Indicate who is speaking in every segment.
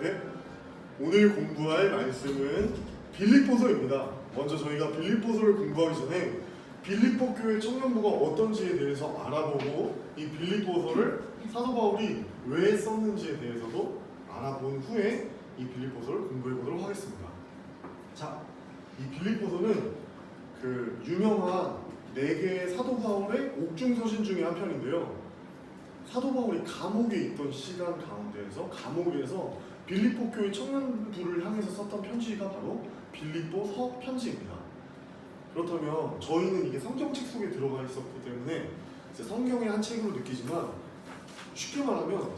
Speaker 1: 네. 오늘 공부할 말씀은 빌립보서입니다. 먼저 저희가 빌립보서를 공부하기 전에 빌립보 교회 청년부가 어떤지에 대해서 알아보고 이 빌립보서를 사도 바울이 왜 썼는지에 대해서도 알아본 후에 이 빌립보서를 공부해 보도록 하겠습니다. 자, 이 빌립보서는 그 유명한 네 개의 사도 바울의 옥중 서신 중에 한 편인데요. 사도 바울이 감옥에 있던 시간 가운데에서 감옥에서 빌립보 교회 청년부를 향해서 썼던 편지가 바로 빌립보서 편지입니다. 그렇다면 저희는 이게 성경책 속에 들어가 있었기 때문에 성경의 한 책으로 느끼지만 쉽게 말하면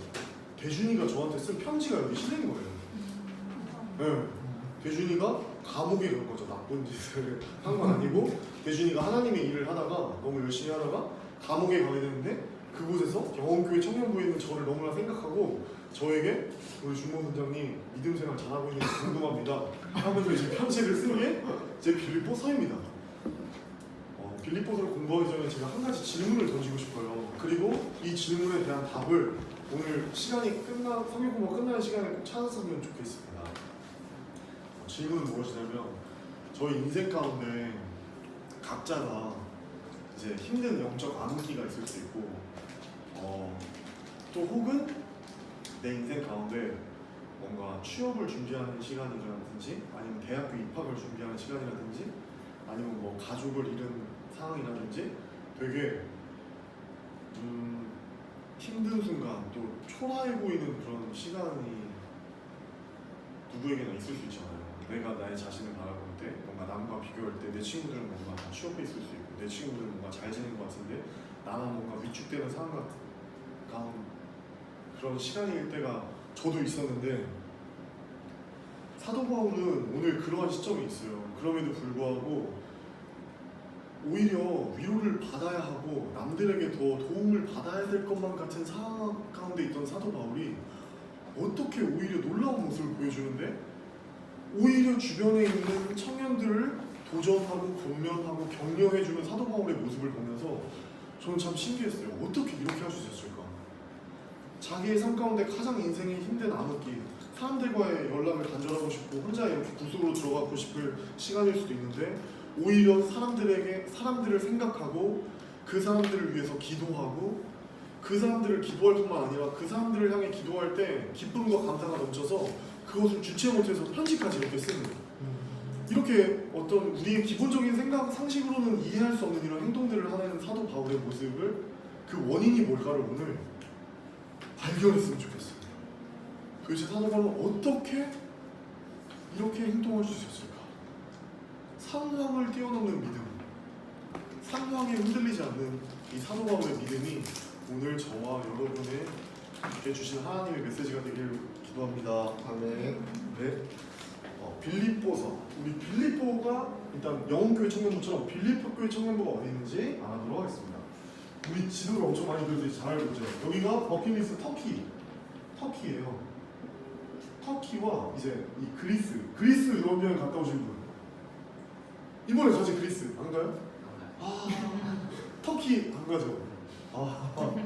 Speaker 1: 대준이가 저한테 쓴 편지가 여기 실린 거예요. 네. 대준이가 감옥에 간 거죠. 나쁜 짓을 한 건 아니고 대준이가 하나님의 일을 하다가 너무 열심히 하다가 감옥에 가게 되는데 그곳에서 영원교회 청년부에 있는 저를 너무나 생각하고 저에게 우리 준모 선장님 믿음 생활 잘하고 있는지 궁금합니다 하면서 이제 편지를 쓴 게 제 빌립보 서입니다. 어, 빌립보서를 공부하기 전에 제가 한 가지 질문을 던지고 싶어요. 그리고 이 질문에 대한 답을 오늘 시간이 끝나 성경 공부가 끝나는 시간에 꼭 찾았으면 좋겠습니다. 어, 질문은 무엇이냐면 저희 인생 가운데 각자가 이제 힘든 영적 암흑기가 있을 수 있고 어, 또 혹은 내 인생 가운데 뭔가 취업을 준비하는 시간이라든지 아니면 대학교 입학을 준비하는 시간이라든지 아니면 뭐 가족을 잃은 상황이라든지 되게 음, 힘든 순간 또 초라해 보이는 그런 시간이 누구에게나 있을 수 있잖아요. 내가 나의 자신을 바라볼 때 뭔가 남과 비교할 때 내 친구들은 뭔가 다 취업해 있을 수 있고 내 친구들은 뭔가 잘 지낸 것 같은데 나만 뭔가 위축되는 상황 같은 가운 그런 시간일 때가 저도 있었는데 사도 바울은 오늘 그러한 시점이 있어요. 그럼에도 불구하고 오히려 위로를 받아야 하고 남들에게 더 도움을 받아야 될 것만 같은 상황 가운데 있던 사도 바울이 어떻게 오히려 놀라운 모습을 보여주는데 오히려 주변에 있는 청년들을 도전하고 권면하고 격려해주는 사도 바울의 모습을 보면서 저는 참 신기했어요. 어떻게 이렇게 할 수 있었을까? 자기의 삶 가운데 가장 인생의 힘든 암흑기, 사람들과의 연락을 단절하고 싶고 혼자 이렇게 구속으로 들어가고 싶을 시간일 수도 있는데 오히려 사람들에게 사람들을 생각하고 그 사람들을 위해서 기도하고 그 사람들을 기도할 뿐만 아니라 그 사람들을 향해 기도할 때 기쁨과 감사가 넘쳐서 그것을 주체 못해서 편지까지 이렇게 쓰는 이렇게 어떤 우리의 기본적인 생각 상식으로는 이해할 수 없는 이런 행동들을 하는 사도 바울의 모습을 그 원인이 뭘까를 오늘 발견했으면 좋겠어요. 도대체 사도 바울은 어떻게 이렇게 행동할 수 있었을까? 상황을 뛰어넘는 믿음, 상황에 흔들리지 않는 이 사도 바울의 믿음이 오늘 저와 여러분의 게 주신 하나님의 메시지가 되길 기도합니다. 아멘. 네. 어, 빌립보서 우리 빌립보가 일단 영웅교회 청년부처럼 빌립보 교회 청년부가 어디 있는지 알아보도록 하겠습니다. 지도를 엄청 많이 들들이 잘 알고 있죠. 여기가 버킷리스트 터키, 터키예요. 터키와 이제 이 그리스, 그리스 유럽 여행 갔다 오신 분. 이번에 가지 그리스 안 가요? 아, 터키 안 가죠. 아,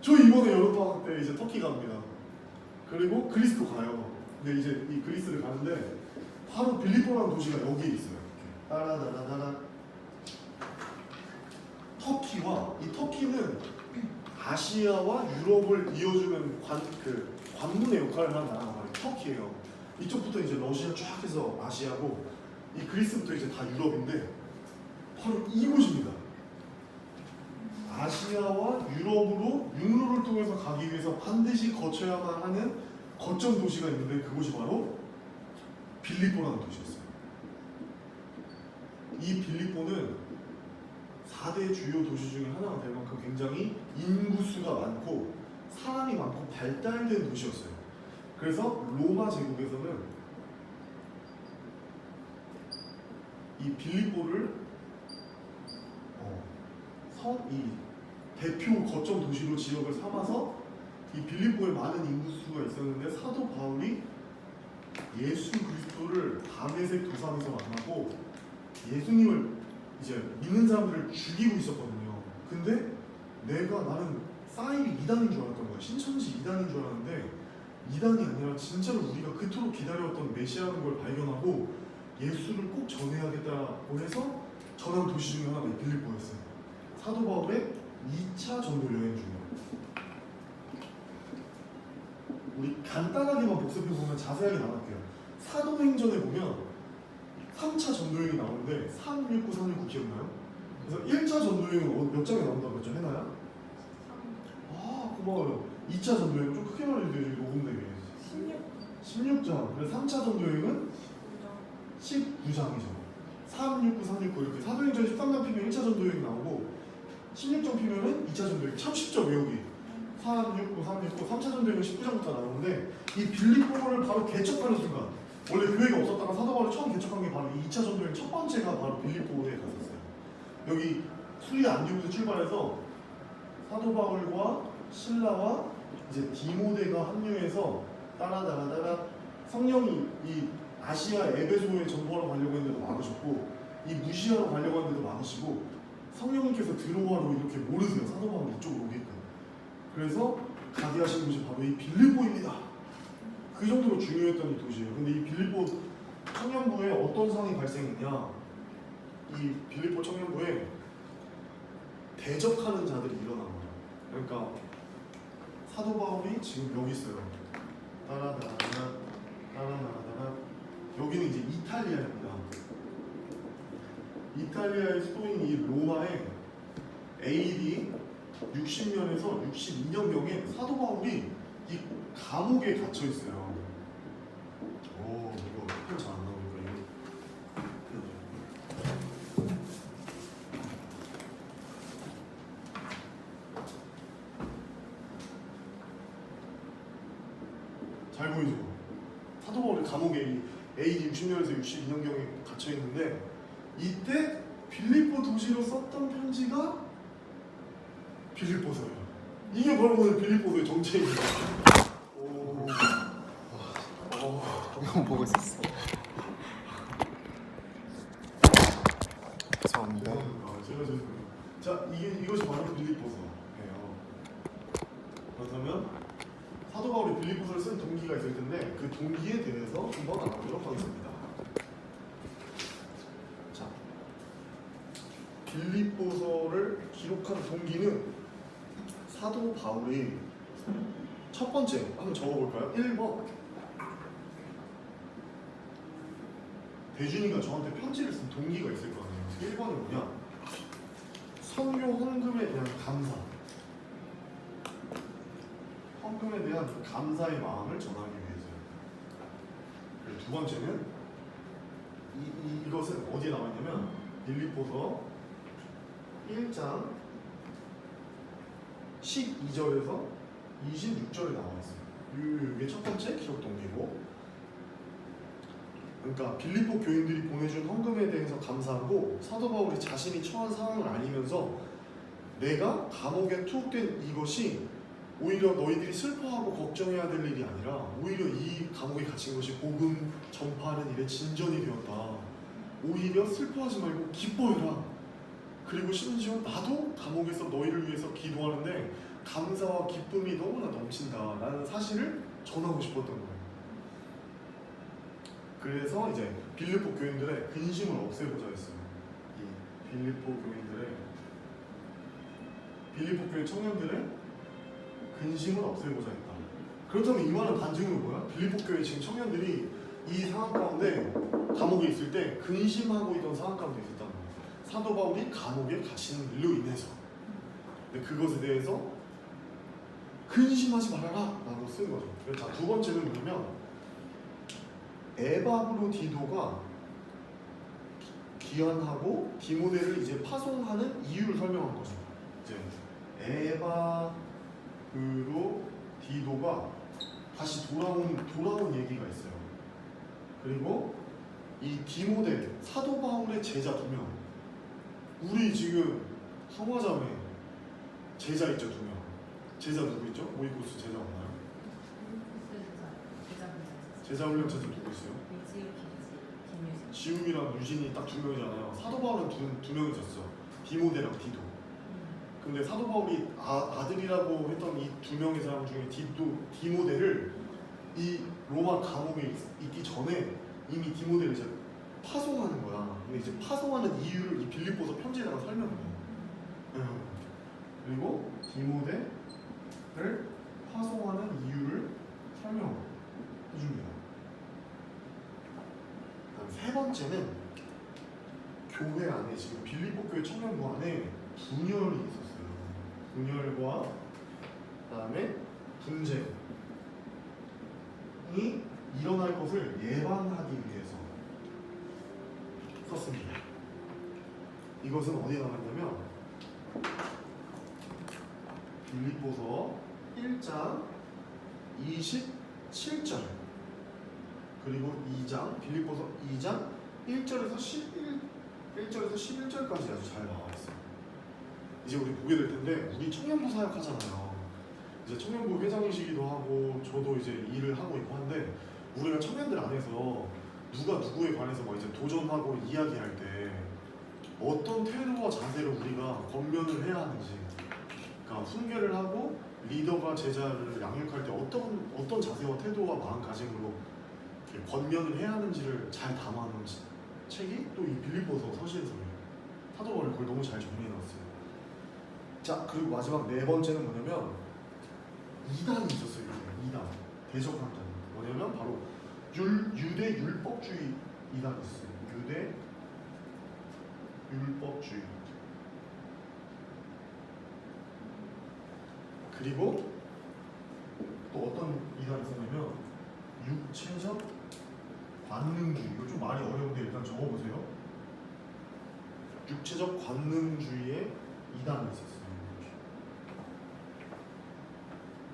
Speaker 1: 저 이번에 여름방학 때 이제 터키 갑니다. 그리고 그리스도 가요. 근데 이제 이 그리스를 가는데 바로 빌리포라는 도시가 여기에 있어요. 따라다라다라. 터키와 이 터키는 아시아와 유럽을 이어주는 관, 그 관문의 역할을 하는 나라가 바로 터키예요. 이쪽부터 이제 러시아 쫙 해서 아시아고 이 그리스부터 이제 다 유럽인데 바로 이곳입니다. 아시아와 유럽으로 육로를 통해서 가기 위해서 반드시 거쳐야만 하는 거점 도시가 있는데 그곳이 바로 빌립보라는 도시였어요. 이 빌립보는 4대 주요 도시 중에 하나가 될 만큼 굉장히 인구수가 많고 사람이 많고 발달된 도시였어요. 그래서 로마 제국에서는 이 빌립보를 어, 성이 대표 거점 도시로 지역을 삼아서 이 빌립보에 많은 인구수가 있었는데 사도 바울이 예수 그리스도를 다메섹 도상에서 만나고 예수님을 이제 믿는 사람들을 죽이고 있었거든요. 근데 내가 나는 사이비 이단인 줄 알았던 거야. 신천지 이단인 줄 알았는데 이단이 아니라 진짜로 우리가 그토록 기다려왔던 메시아라는 걸 발견하고 예수를 꼭 전해야겠다고 해서 전한 도시 중에 하나가 이 빌립보였어요. 사도 바울의 2차 전도 여행 중이에요. 우리 간단하게만 복습해 보면 자세하게 나갈게요. 사도행전에 보면 3차 전도여행이 나오는데 369, 369 기억나요? 그래서 1차 전도여행은 어- 몇 장에 나온다고 했죠? 해나요? 아 고마워요. 2차 전도여행 좀 크게 말해주세요. 여기 녹음되게. 16장. 그래서 3차 전도여행은 19장이죠. 369, 369 이렇게 사도행전 13장 피면 1차 전도여행 나오고 16장 피면은 2차 전도여행 참 쉽죠 외우기. 369, 369, 3차 전도여행은 19장부터 나오는데 이 빌립보를 바로 개척하는 순간 원래 교회가 없었다가 사도 바울이 처음 개척한 게 바로 이 2차 전도여행 첫 번째가 바로 빌립보에 갔었어요. 여기 수리 안디옥에서 출발해서 사도 바울과 신라와 이제 디모데가 합류해서 따라따라따라 성령이 이 아시아 에베소에 전도하러 가려고 했는데도 막으셨고 이 무시하러 가려고 하는데도 막으시고 성령님께서 들어와로 이렇게 모르세요. 사도 바울 이쪽으로 오게끔. 그래서 가게 하신 곳이 바로 이 빌립보입니다 그 정도로 중요했던 이 도시예요. 근데 이 빌립보 청년부에 어떤 상황이 발생했냐? 이 빌립보 청년부에 대적하는 자들이 일어난 거예요. 그러니까 사도 바울이 지금 여기 있어요. 따라다라 따라다라다라. 여기는 이제 이탈리아입니다. 이탈리아의 수도인 이 로마에 AD 60년에서 62년경에 사도 바울이 이 감옥에 갇혀 있어요. 오 이거 편잘안 나오니까 이거. 잘 보이죠? 사도 바울이 감옥에 이 AD 60년에서 62년경에 갇혀 있는데 이때 빌립보 도시로 썼던 편지가 빌립보서예요. 이게 바로 오늘 빌립보서의 정체입니다. 오. 어.
Speaker 2: 조금 보고 있었어. 죄송합니다.
Speaker 1: 아, 제가 죄송해요. 자, 이게 이것이 바로 빌립보서예요. 그렇다면 빌립보서를 쓴 동기가 있을 텐데 그 동기에 대해서 한번 알아보도록 하겠습니다. 자, 빌립보서를 기록한 동기는 사도 바울이 첫 번째 한번 적어볼까요? 1번 대준이가 저한테 편지를 쓴 동기가 있을 거 아니에요. 1번은 뭐냐? 선교 헌금에 대한 감사. 헌금에 대한 그 감사의 마음을 전하기 위해서요. 두 번째는 이, 이, 이것은 어디에 나와 있냐면 빌립보서 1장 12절에서 26절에 나와 있어요. 요- 이게 첫 번째 기록 동기고 그러니까 빌립보 교인들이 보내준 헌금에 대해서 감사하고 사도 바울이 자신이 처한 상황을 알리면서 내가 감옥에 투옥된 이것이 오히려 너희들이 슬퍼하고 걱정해야 될 일이 아니라 오히려 이 감옥에 갇힌 것이 복음 전파하는 일에 진전이 되었다. 오히려 슬퍼하지 말고 기뻐해라. 그리고 심지어 나도 감옥에서 너희를 위해서 기도하는데 감사와 기쁨이 너무나 넘친다라는 사실을 전하고 싶었던 거예요. 그래서 이제 빌립보 교인들의 근심을 없애고자 했어요. 이 빌립보 교인들의 빌립보 교회 청년들의 근심을 없애고자 했다. 그렇다면 이 말은 반증은 뭐야? 빌립보 교회 지금 청년들이 이 상황 가운데 감옥에 있을 때 근심하고 있던 상황 가운데 있었다는 거예요. 사도 바울이 감옥에 갇히는 일로 인해서. 근데 그것에 대해서 근심하지 말아라 라고 쓴 거죠. 자, 두 번째는 뭐냐면 에바브로 디도가 귀환하고 디모데를 이제 파송하는 이유를 설명한 거죠. 이제 에바 브로 디도가 다시 돌아온 돌아온 얘기가 있어요. 그리고 이 디모데 사도 바울의 제자 두 명. 우리 지금 성화자매 제자 있죠 두 명. 제자 누구 있죠? 오이코스 제자 없나요? 제자 훈련 제자 누구 있어요? 지웅이랑 유진이 딱 두 명이잖아요. 사도 바울은 두, 두명 있었어. 디모데랑 디도. 근데 사도 바울이 아, 아들이라고 했던 이 두 명의 사람 중에 디도, 디모데를 이 로마 감옥에 있- 있기 전에 이미 디모데를 이제 파송하는 거야. 근데 이제 파송하는 이유를 이 빌립보서 편지에다가 설명해. 음. 그리고 디모데를 파송하는 이유를 설명해 줍니다. 그다음 세 번째는 교회 안에 지금 빌립보 교회 청년부 안에 분열이 있었어요. 분열과 그다음에 분쟁이 일어날 것을 예방하기 위해서 썼습니다. 이것은 어디에 나왔냐면 빌립보서 1장 27절 그리고 2장 빌립보서 2장 1절에서 11 1절에서 11절까지 아주 잘 나와 있어요. 이제 우리 보게 될 텐데 우리 청년부 사역 하잖아요. 이제 청년부 회장이시기도 하고 저도 이제 일을 하고 있고 한데 우리가 청년들 안에서 누가 누구에 관해서 막 이제 도전하고 이야기할 때 어떤 태도와 자세로 우리가 권면을 해야 하는지 그러니까 훈계를 하고 리더가 제자를 양육할 때 어떤 어떤 자세와 태도와 마음가짐으로 권면을 해야 하는지를 잘 담아놓은 지- 책이 또 이 빌립보서 서신서예요. 사도바울이 그걸 너무 잘 정리해놨어요. 자 그리고 마지막 네 번째는 뭐냐면 이단이 있었어요. 이단. 자. 뭐냐면 바로 율, 유대 율법주의 이단이 있어요. 유대 율법주의. 그리고 또 어떤 이단이 있었냐면 육체적 관능주의. 이거 좀 말이 어려운데 일단 적어보세요. 육체적 관능주의의 이단이 있었어요.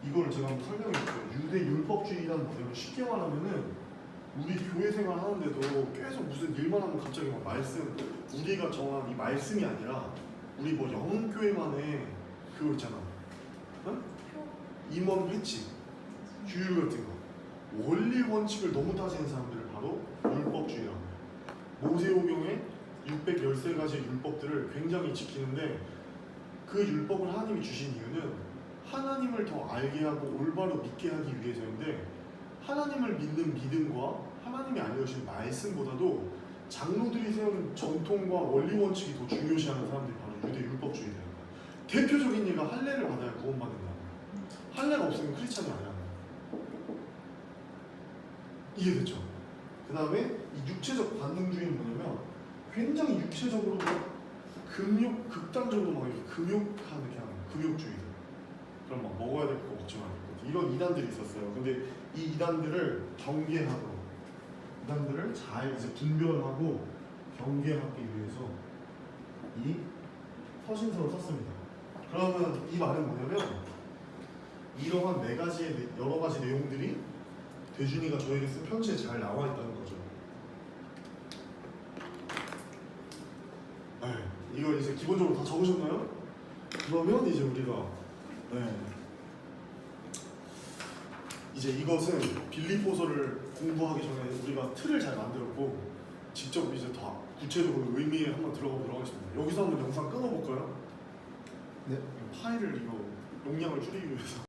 Speaker 1: 이거를 제가 한번 설명해 볼게요. 유대 율법주의 이단 뭐냐면 쉽게 말하면은 우리 교회 생활 하는데도 계속 무슨 일만 하면 갑자기 막 말씀 우리가 정한 이 말씀이 아니라 우리 뭐 영교회만의 그거 있잖아. 어? 임원 회칙, 규율 같은 거. 원리 원칙을 너무 따지는 사람들을 바로 율법주의라고 해요. 모세오경에 613가지의 율법들을 굉장히 지키는데 그 율법을 하나님이 주신 이유는 하나님을 더 알게 하고 올바로 믿게 하기 위해서인데 하나님을 믿는 믿음과 하나님이 알려주신 말씀보다도 장로들이 세운 전통과 원리 원칙이 더 중요시하는 사람들이 바로 유대 율법주의라는 거예요. 대표적인 예가 할례를 받아야 구원받는다. 할례가 없으면 크리스찬이 아니야. 이해됐죠? 그 다음에 이 육체적 관능주의는 뭐냐면 굉장히 육체적으로 금욕, 극단적으로 막 이렇게 금욕하는 이렇게 하는 금욕주의들. 그럼 막 먹어야 될거 걱정하는 거. 이런 이단들이 있었어요. 근데 이 이단들을 경계하고 이단들을 잘 이제 분별하고 경계하기 위해서 이 서신서를 썼습니다. 그러면 이 말은 뭐냐면 이러한 네 가지의 내- 여러 가지 내용들이 대준이가 저에게 쓴 편지에 잘 나와 있다는 거죠. 네, 이걸 이제 기본적으로 다 적으셨나요? 그러면 이제 우리가 네. 이제 이것은 빌립보서를 공부하기 전에 우리가 틀을 잘 만들었고 직접 이제 다 구체적으로 의미에 한번 들어가 보도록 하겠습니다. 여기서 한번 영상 끊어볼까요?
Speaker 2: 네.
Speaker 1: 파일을 이거 용량을 줄이기 위해서